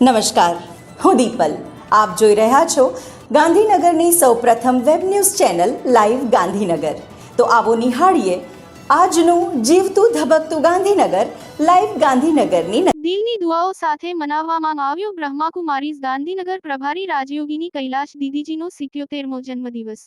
નમસ્કાર, હું દીપલ. આપ જોઈ રહ્યા છો ગાંધીનગરની સૌપ્રથમ web news channel live Gandhinagar. તો આવો નિહાળીએ આજનું જીવતું ધબકતું ગાંધીનગર, લાઈવ ગાંધીનગરની દિલની દુઆઓ સાથે મનાવવામાં આવ્યો બ્રહ્માકુમારીઝ ગાંધીનગર પ્રભારી રાજયોગીની કૈલાશ દીદીજીનો સિત્યોતેરમો જન્મદિવસ.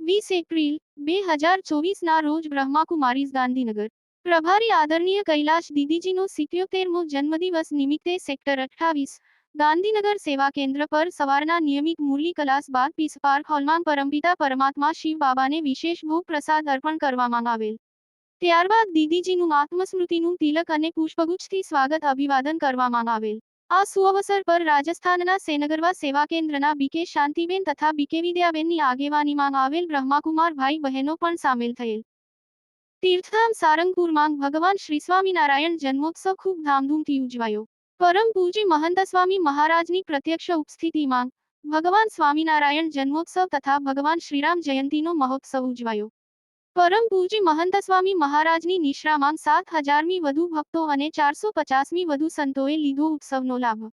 વીસ એપ્રિલ, બે હજાર ચોવીસના રોજ બ્રહ્માકુમારીઝ ગાંધીનગર. પ્રભારી આદરણીય કૈલાશ દીદીજીનો સિત્યોતેરમો જન્મદિવસ નિમિત્તે સેક્ટર અઠ્ઠાવીસ, ગાંધીનગર સેવા કેન્દ્ર પર સવારના નિયમિત મુરલી કલાસ બાદ પીસ પાર્ક હોલમાં પરમપિતા પરમાત્મા શિવ બાબાને વિશેષ ભોગ પ્રસાદ અર્પણ કરવામાં આવેલ. ત્યારબાદ દીદીજીનું આત્મસ્મૃતિનું તિલક અને પુષ્પગુચ્છથી સ્વાગત અભિવાદન કરવામાં આવેલ. આ સુઅવસર પર રાજસ્થાનના સેનગરવા સેવા કેન્દ્રના બીકે શાંતિબેન તથા બીકે વિદ્યાબેનની આગેવાનીમાં આવેલ બ્રહ્માકુમાર ભાઈ બહેનો પણ સામેલ થયેલ. તીર્થધામ સારંગપુરમાં ભગવાન શ્રી સ્વામિનારાયણ જન્મોત્સવ ખૂબ ધામધૂમથી ઉજવાયો. પરમ પૂજી મહંત સ્વામી મહારાજની પ્રત્યક્ષ ઉપસ્થિતિમાં ભગવાન સ્વામિનારાયણ જન્મોત્સવ તથા ભગવાન શ્રીરામ જયંતીનો મહોત્સવ ઉજવાયો. પરમ પૂજી મહંત સ્વામી મહારાજની નિશ્રામાં સાત હજારમી વધુ ભક્તો અને ચારસો પચાસમી વધુ સંતોએ લીધો ઉત્સવનો લાભ.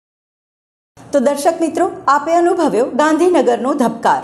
તો દર્શક મિત્રો, આપે અનુભવ્યો ગાંધીનગરનો ધબકાર.